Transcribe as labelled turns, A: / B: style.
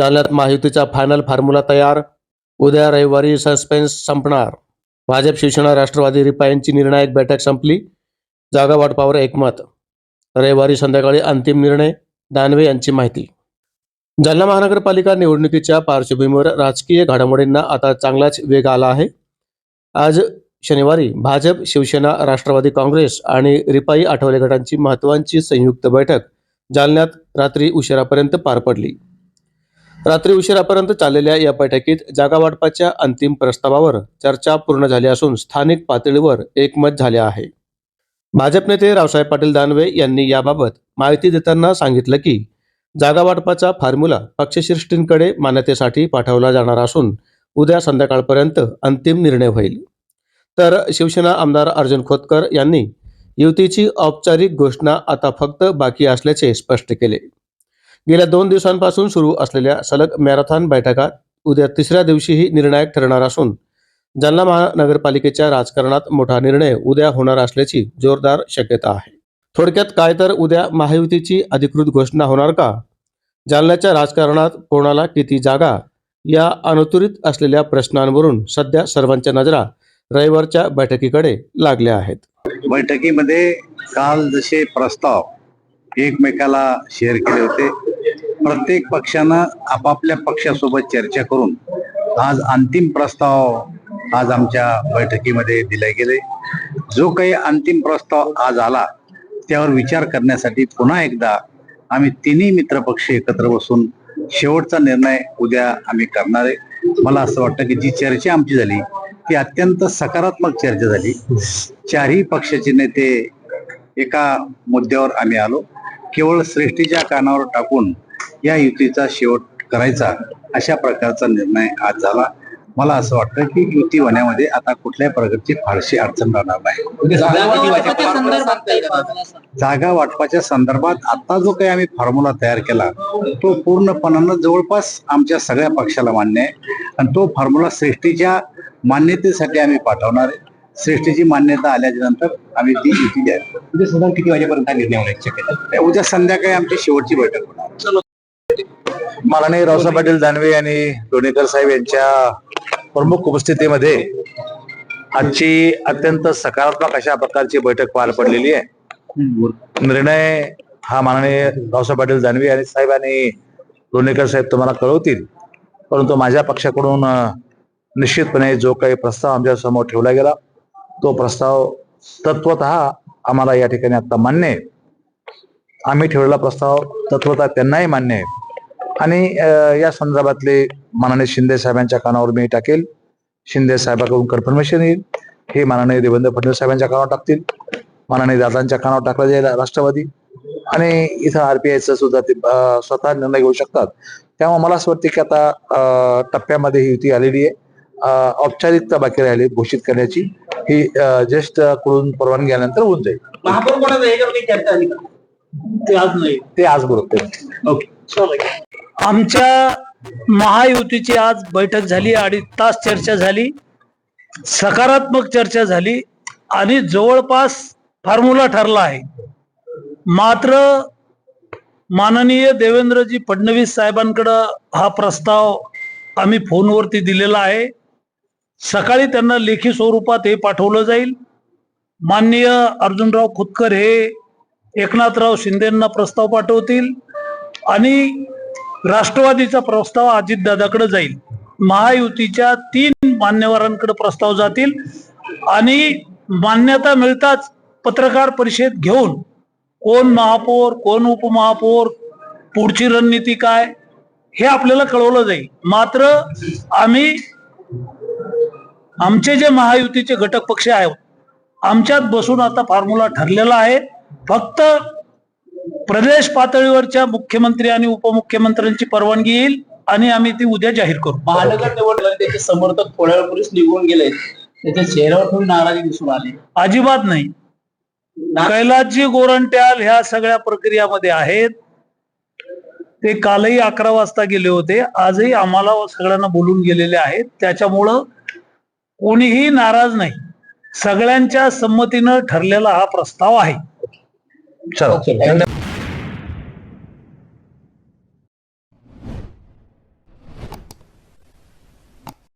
A: जालन्यात महायुतीचा final formula तयार. उद्या रविवारी सस्पेन्स संपणार. भाजप शिवसेना राष्ट्रवादी रिपायांची निर्णायक बैठक संपली. जागा वाटपावर एकमत. रविवारी संध्याकाळी अंतिम निर्णय दानवे यांची माहिती. जालना महानगरपालिका निवडणुकीच्या पार्श्वभूमीवर राजकीय घडामोडींना आता चांगलाच वेग आला आहे. आज शनिवारी भाजप शिवसेना राष्ट्रवादी काँग्रेस आणि रिपाई आठवले गटांची महत्वाची संयुक्त बैठक जालन्यात रात्री उशिरापर्यंत पार पडली. रात्री उशिरापर्यंत चाललेल्या या बैठकीत जागा वाटपाच्या अंतिम प्रस्तावावर चर्चा पूर्ण झाली असून स्थानिक पातळीवर एकमत झाले आहे. भाजप नेते रावसाहेब पाटील दानवे यांनी याबाबत माहिती देताना सांगितलं की जागा वाटपाचा फॉर्म्युला पक्षश्रेष्ठींकडे मान्यतेसाठी पाठवला जाणार असून उद्या संध्याकाळपर्यंत अंतिम निर्णय होईल. तर शिवसेना आमदार अर्जुन खोतकर यांनी युतीची औपचारिक घोषणा आता फक्त बाकी असल्याचे स्पष्ट केले. गेल्या दोन दिवसांपासून सुरू असलेल्या सलग मॅरेथॉन बैठका उद्या तिसऱ्या दिवशीही निर्णायक ठरणार असून जालना महानगरपालिकेच्या राजकारणात मोठा निर्णय उद्या होणार असल्याची जोरदार शक्यता आहे. थोडक्यात काय तर उद्या महायुतीची अधिकृत घोषणा होणार का? जालन्याच्या राजकारणात कोणाला किती जागा? या अनुत्तरित असलेल्या प्रश्नांवरून सध्या सर्वांच्या नजरा रविवारच्या बैठकीकडे लागल्या आहेत.
B: बैठकीमध्ये काल जसे प्रस्ताव एकमेकाला शेअर केले होते. प्रत्येक पक्षानं आपापल्या पक्षासोबत चर्चा करून आज अंतिम प्रस्ताव आज आमच्या बैठकीमध्ये दिले गेले. जो काही अंतिम प्रस्ताव आज आला त्यावर विचार करण्यासाठी पुन्हा एकदा आम्ही तिन्ही मित्रपक्ष एकत्र बसून शेवटचा निर्णय उद्या आम्ही करणार आहे. मला असं वाटतं की जी चर्चा आमची झाली ती अत्यंत सकारात्मक चर्चा झाली. चारही पक्षाचे नेते एका मुद्द्यावर आम्ही आलो. केवळ श्रेष्ठीच्या कानावर टाकून या युतीचा शेवट करायचा अशा प्रकारचा निर्णय आज झाला. मला असं वाटतं की युती होण्यामध्ये आता कुठल्याही प्रकारची फारशी अडचण राहणार नाही. जागा वाटपाच्या संदर्भात आता जो काही आम्ही फॉर्म्युला तयार केला तो पूर्णपणानं जवळपास आमच्या सगळ्या पक्षाला मान्य आहे. आणि तो फॉर्म्युला श्रेष्ठीच्या मान्यतेसाठी आम्ही पाठवणार आहे. श्रेष्ठीची मान्यता आल्याच्यानंतर आम्ही ती युती द्या.
C: उद्या साधारण किती वाजेपर्यंत हा निर्णय होण्याची शक्यता आहे?
B: उद्या संध्याकाळी आमची शेवटची बैठक होणार.
D: माननीय रावसाहेब पाटील दानवे आणि लोणीकर साहेब यांच्या प्रमुख उपस्थितीमध्ये आजची अत्यंत सकारात्मक अशा प्रकारची बैठक पार पडलेली आहे. निर्णय हा माननीय रावसाहेब पाटील दानवे आणि साहेब आणि लोणीकर साहेब तुम्हाला कळवतील. परंतु माझ्या पक्षाकडून निश्चितपणे जो काही प्रस्ताव आमच्यासमोर ठेवला गेला तो प्रस्ताव तत्वत आम्हाला या ठिकाणी आता मान्य आहे. आम्ही ठेवलेला प्रस्ताव तत्वतः त्यांनाही मान्य आहे. आणि या संदर्भातले माननीय शिंदे साहेबांच्या कानावर मी टाकेल. शिंदे साहेबांकडून कन्फर्मेशन येईल. हे माननीय देवेंद्र फडणवीस साहेबांच्या कानावर टाकतील. माननीय दादांच्या कानावर टाकलं जाईल राष्ट्रवादी. आणि इथं आरपीआयचं सुद्धा ते स्वतः निर्णय घेऊ शकतात. त्यामुळे मला असं वाटतं की आता टप्प्यामध्ये ही युती आलेली आहे. औपचारिकता बाकी राहिली घोषित करण्याची. ही ज्येष्ठकडून परवानगी आल्यानंतर होऊन जाईल.
C: महापौर कोणाचं याच्यावर काही चर्चा आली का ते आज नाही.
D: ते आज बोलतो
C: ओके.
E: आमच्या महायुतीची आज बैठक झाली अडीच तास चर्चा झाली. सकारात्मक चर्चा झाली आणि जवळपास फॉर्म्युला ठरला आहे. मात्र माननीय देवेंद्रजी फडणवीस साहेबांकडं हा प्रस्ताव आम्ही फोनवरती दिलेला आहे. सकाळी त्यांना लेखी स्वरूपात हे पाठवलं जाईल. माननीय अर्जुनराव खुतकर हे एकनाथराव शिंदेंना प्रस्ताव पाठवतील आणि राष्ट्रवादीचा प्रस्ताव अजितदादाकडे जाईल. महायुतीच्या तीन मान्यवरांकडे प्रस्ताव जातील आणि मान्यता मिळताच पत्रकार परिषद घेऊन कोण महापौर कोण उपमहापौर पुढची रणनीती काय हे आपल्याला कळवलं जाईल. मात्र आम्ही आमचे जे महायुतीचे घटक पक्ष आहेत आमच्यात बसून आता फॉर्म्युला ठरलेला आहे. फक्त प्रदेश पातळीवरच्या मुख्यमंत्री आणि उपमुख्यमंत्र्यांची परवानगी येईल आणि आम्ही ती उद्या जाहीर करू.
C: महानगर निवडणुकीत त्याचे समर्थक थोड्या वेळपूर्वीच निघून गेले. त्याच्या चेहऱ्यावर थोडी नाराजी दिसून आली.
E: अजिबात नाही. कैलासजी गोरंट्याल ह्या सगळ्या प्रक्रियामध्ये आहेत. ते कालही अकरा वाजता गेले होते. आजही आम्हाला सगळ्यांना बोलून गेलेले आहेत. त्याच्यामुळं कोणीही नाराज नाही. सगळ्यांच्या संमतीनं ठरलेला हा प्रस्ताव आहे.
D: चला.